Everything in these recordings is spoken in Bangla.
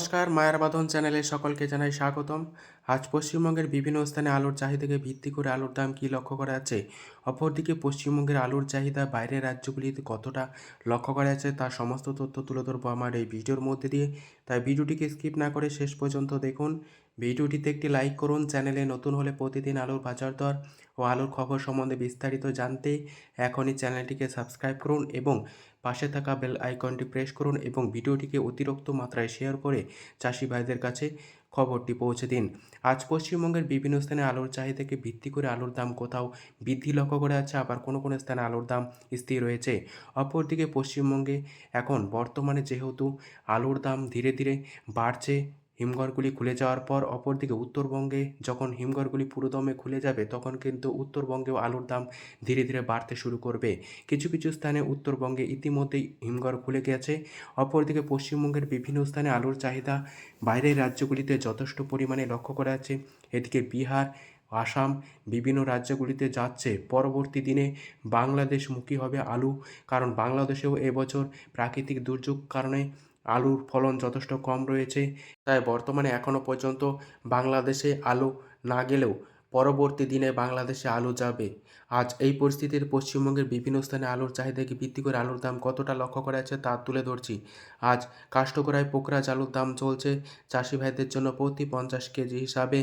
নমস্কার, মায়ার বাঁধন চ্যানেলে সকলকে জানাই স্বাগতম। আজ পশ্চিমবঙ্গের বিভিন্ন স্থানে আলুর চাহিদাকে ভিত্তি করে আলুর দাম কী লক্ষ্য করা যাচ্ছে? অপরদিকে পশ্চিমবঙ্গের আলুর চাহিদা বাইরের রাজ্যগুলিতে কতটা লক্ষ্য করা যাচ্ছে তার সমস্ত তথ্য তুলে ধরবো আমার এই ভিডিওর মধ্যে দিয়ে। তাই ভিডিওটিকে স্কিপ না করে শেষ পর্যন্ত দেখুন। ভিডিওটিতে একটি লাইক করুন, চ্যানেলে নতুন হলে প্রতিদিন আলুর বাজার দর ও আলুর খবর সম্বন্ধে বিস্তারিত জানতে এখনই চ্যানেলটিকে সাবস্ক্রাইব করুন এবং পাশে থাকা বেল আইকনটি প্রেস করুন এবং ভিডিওটিকে অতিরিক্ত মাত্রায় শেয়ার করে চাষি ভাইদের কাছে খবরটি পৌঁছে দিন। আজ পশ্চিমবঙ্গের বিভিন্ন স্থানে আলুর চাহিদাকে ভিত্তি করে আলুর দাম কোথাও বৃদ্ধি লক্ষ্য করে আছে আবার কোনো কোনো স্থানে আলুর দাম স্থির রয়েছে। অপরদিকে পশ্চিমবঙ্গে এখন বর্তমানে যেহেতু আলুর দাম ধীরে ধীরে বাড়ছে হিমঘরগুলি খুলে যাওয়ার পর অপরদিকে উত্তরবঙ্গে যখন হিমঘরগুলি পুরোদমে খুলে যাবে, তখন কিন্তু উত্তরবঙ্গেও আলুর দাম ধীরে ধীরে বাড়তে শুরু করবে। কিছু কিছু স্থানে উত্তরবঙ্গে ইতিমধ্যেই হিমঘর খুলে গেছে। অপরদিকে পশ্চিমবঙ্গের বিভিন্ন স্থানে আলুর চাহিদা বাইরের রাজ্যগুলিতে যথেষ্ট পরিমাণে লক্ষ্য করা যাচ্ছে। এদিকে বিহার, আসাম বিভিন্ন রাজ্যগুলিতে যাচ্ছে। পরবর্তী দিনে বাংলাদেশমুখী হবে আলু, কারণ বাংলাদেশেও এবছর প্রাকৃতিক দুর্যোগ কারণে আলুর ফলন যথেষ্ট কম রয়েছে। তাই বর্তমানে এখনও পর্যন্ত বাংলাদেশে আলু না গেলেও পরবর্তী দিনে বাংলাদেশে আলু যাবে। আজ এই পরিস্থিতির পশ্চিমবঙ্গের বিভিন্ন স্থানে আলুর চাহিদাকে ভিত্তি করে আলুর দাম কতটা লক্ষ্য করা যাচ্ছে তা তুলে ধরছি। আজ কাষ্টকরায় পোকরাজ আলুর দাম চলছে। চাষি ভাইদের জন্য প্রতি পঞ্চাশ কেজি হিসাবে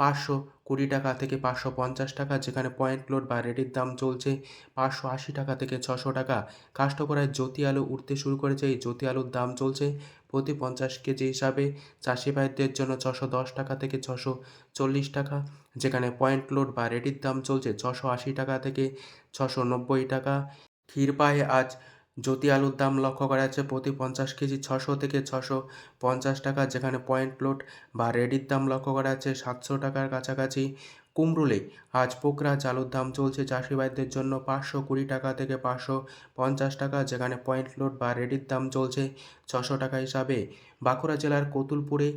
পাঁচশো কুড়ি টাকা থেকে পাঁচশো পঞ্চাশ টাকা, যেখানে পয়েন্ট লোড বা রেডির দাম চলছে পাঁচশো আশি টাকা থেকে ছশো টাকা। কাষ্টকরায় জ্যোতি আলু উঠতে শুরু করেছে, এই জ্যোতি আলুর দাম চলছে প্রতি পঞ্চাশ কেজি হিসাবে। চাষি ভাইদের জন্য ছশো দশ টাকা থেকে ছশো চল্লিশ টাকা, যেখানে পয়েন্ট লোড বা রেডির দাম চলছে ছশো আশি টাকা থেকে ছশো নব্বই টাকা। ক্ষীরপায়ে আজ জ্যোতি আলুর দাম লক্ষ্য করা যাচ্ছে প্রতি পঞ্চাশ কেজি ছশো থেকে ছশো পঞ্চাশ টাকা, যেখানে পয়েন্ট লোড বা রেডির দাম লক্ষ্য করা যাচ্ছে সাতশো টাকার কাছাকাছি। কুমরুলে আজ পোকরা চালুর দাম চলছে চাষি ভাইদের জন্য পাঁচশো কুড়ি টাকা থেকে পাঁচশো পঞ্চাশ টাকা, যেখানে পয়েন্ট লোড বা রেডির দাম চলছে ছশো টাকা হিসাবে। বাঁকুড়া জেলার কতুলপুরে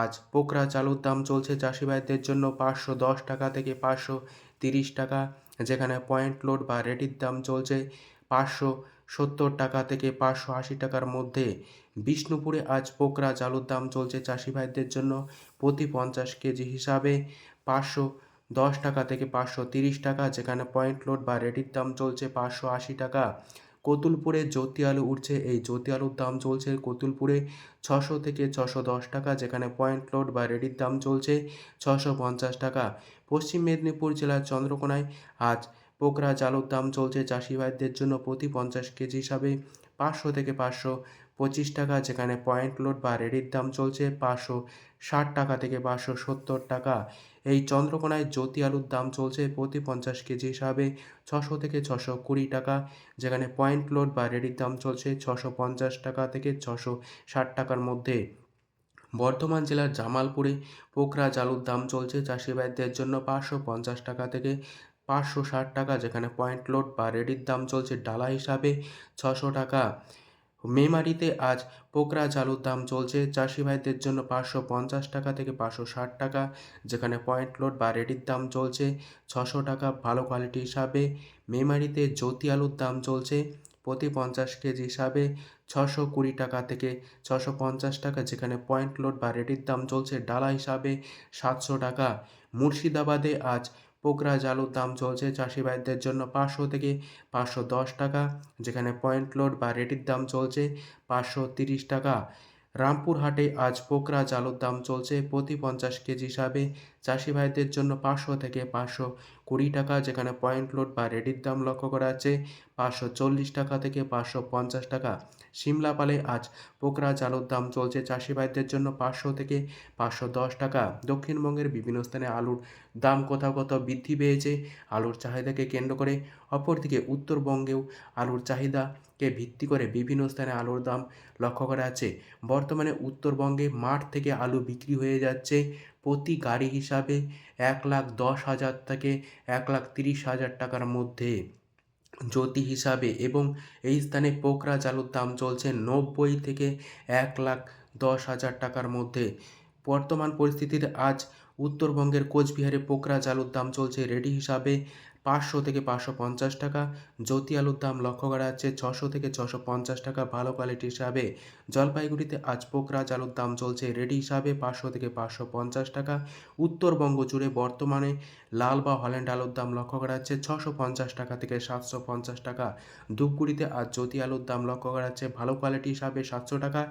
আজ পোকরা চালুর দাম চলছে চাষি ভাইদের জন্য পাঁচশো দশ টাকা থেকে পাঁচশো তিরিশ টাকা, যেখানে পয়েন্ট লোড বা রেডির দাম চলছে পাঁচশো সত্তর টাকা থেকে পাঁচশো আশি টাকার মধ্যে। বিষ্ণুপুরে আজ পোকরা চালুর দাম চলছে চাষি ভাইদের জন্য প্রতি পঞ্চাশ কেজি হিসাবে পাঁচশো দশ টাকা থেকে পাঁচশো তিরিশ টাকা, যেখানে পয়েন্ট লোড বা রেডির দাম চলছে পাঁচশো আশি টাকা। কতুলপুরে জ্যোতি আলু উঠছে, এই জ্যোতি আলুর দাম চলছে কতুলপুরে ছশো থেকে ছশো দশ টাকা, যেখানে পয়েন্ট লোড বা রেডির দাম চলছে ছশো পঞ্চাশ টাকা। পশ্চিম মেদিনীপুর জেলার চন্দ্রকোনায় আজ পোকরা চালুর দাম চলছে চাষি ভাইদের জন্য প্রতি পঞ্চাশ কেজি হিসাবে পাঁচশো থেকে পাঁচশো পঁচিশ টাকা, যেখানে পয়েন্ট লোড বা রেডির দাম চলছে পাঁচশো ষাট টাকা থেকে পাঁচশো সত্তর টাকা। এই চন্দ্রকোনায় জ্যোতি আলুর দাম চলছে প্রতি পঞ্চাশ কেজি হিসাবে ছশো থেকে ছশো কুড়ি টাকা, যেখানে পয়েন্ট লোড বা রেডির দাম চলছে ছশো পঞ্চাশ টাকা থেকে ছশো ষাট টাকার মধ্যে। বর্ধমান জেলার জামালপুরে পোকরাজ আলুর দাম চলছে চাষি ভাইদের জন্য পাঁচশো পঞ্চাশ টাকা থেকে পাঁচশো ষাট টাকা, যেখানে পয়েন্ট লোড বা রেডির দাম চলছে ডালা হিসাবে ছশো টাকা। মেমারিতে আজ পোকরা চালুর দাম চলছে চাষি ভাইদের জন্য পাঁচশো পঞ্চাশ টাকা থেকে পাঁচশো ষাট টাকা, যেখানে পয়েন্ট লোড বা রেডির দাম চলছে ছশো টাকা ভালো কোয়ালিটি হিসাবে। মেমারিতে জ্যোতি আলুর দাম চলছে প্রতি পঞ্চাশ কেজি হিসাবে ছশো কুড়ি টাকা থেকে ছশো পঞ্চাশ টাকা, যেখানে পয়েন্ট লোড বা রেডির দাম চলছে ডালা হিসাবে সাতশো টাকা। মুর্শিদাবাদে আজ পোকরাজ জালুর দাম চলছে চাষি ভাইদের জন্য পাঁচশো থেকে পাঁচশো দশ টাকা, যেখানে পয়েন্ট লোড বা রেটির দাম চলছে পাঁচশো তিরিশ টাকা। রামপুরহাটে আজ পোকরা জালুর দাম চলছে প্রতি পঞ্চাশ কেজি হিসাবে চাষি ভাইদের জন্য পাঁচশো থেকে পাঁচশো কুড়ি টাকা, যেখানে পয়েন্ট লোড বা রেডির দাম লক্ষ্য করা আছে, পাঁচশো চল্লিশ টাকা থেকে পাঁচশো পঞ্চাশ টাকা। সিমলাপালে আজ পোকরা চালুর দাম চলছে চাষি ভাইদের জন্য পাঁচশো থেকে পাঁচশো দশ টাকা। দক্ষিণবঙ্গের বিভিন্ন স্থানে আলুর দাম কোথাও কোথাও বৃদ্ধি পেয়েছে, আলুর চাহিদাকে কেন্দ্র করে। অপরদিকে উত্তরবঙ্গেও আলুর চাহিদাকে ভিত্তি করে বিভিন্ন স্থানে আলুর দাম লক্ষ্য করা আছে। বর্তমানে উত্তরবঙ্গে মাঠ থেকে আলু বিক্রি হয়ে যাচ্ছে প্রতি গাড়ি হিসাবে এক লাখ দশ হাজার থেকে এক লাখ তিরিশ হাজার টাকার মধ্যে। জ্যোতি হিসাবে এবং এই স্থানে পোকরাজ আলুর দাম চলছে নব্বই থেকে এক লাখ দশ হাজার টাকার মধ্যে। বর্তমান পরিস্থিতির আজ উত্তরবঙ্গের কোচবিহারে পোকরা আলুর দাম চলছে রেডি হিসাবে পাঁচশো থেকে পাঁচশো পঞ্চাশ টাকা। জ্যোতি আলুর দাম লক্ষ্য করা যাচ্ছে ছশো থেকে ছশো পঞ্চাশ টাকা ভালো কোয়ালিটি হিসাবে। জলপাইগুড়িতে আজ পোকরাজ আলুর দাম চলছে রেডি হিসাবে পাঁচশো থেকে পাঁচশো পঞ্চাশ টাকা। উত্তরবঙ্গ জুড়ে বর্তমানে লাল বা হল্যান্ড আলুর দাম লক্ষ্য করা যাচ্ছে ছশো পঞ্চাশ টাকা থেকে সাতশো পঞ্চাশ টাকা। ধূপগুড়িতে আজ জ্যোতি আলুর দাম লক্ষ্য করা যাচ্ছে ভালো কোয়ালিটি হিসাবে সাতশো টাকা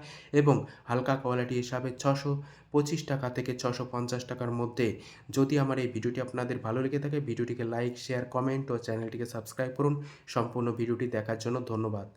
এবং হালকা কোয়ালিটি হিসাবে ছশো পঁচিশ টাকা থেকে ছশো পঞ্চাশ টাকার মধ্যে। যদি আমার এই ভিডিওটি আপনাদের ভালো লেগে থাকে, ভিডিওটিকে লাইক শেয়ার কমেন্ট ও চ্যানেলটিকে সাবস্ক্রাইব করুন। সম্পূর্ণ ভিডিওটি দেখার জন্য ধন্যবাদ।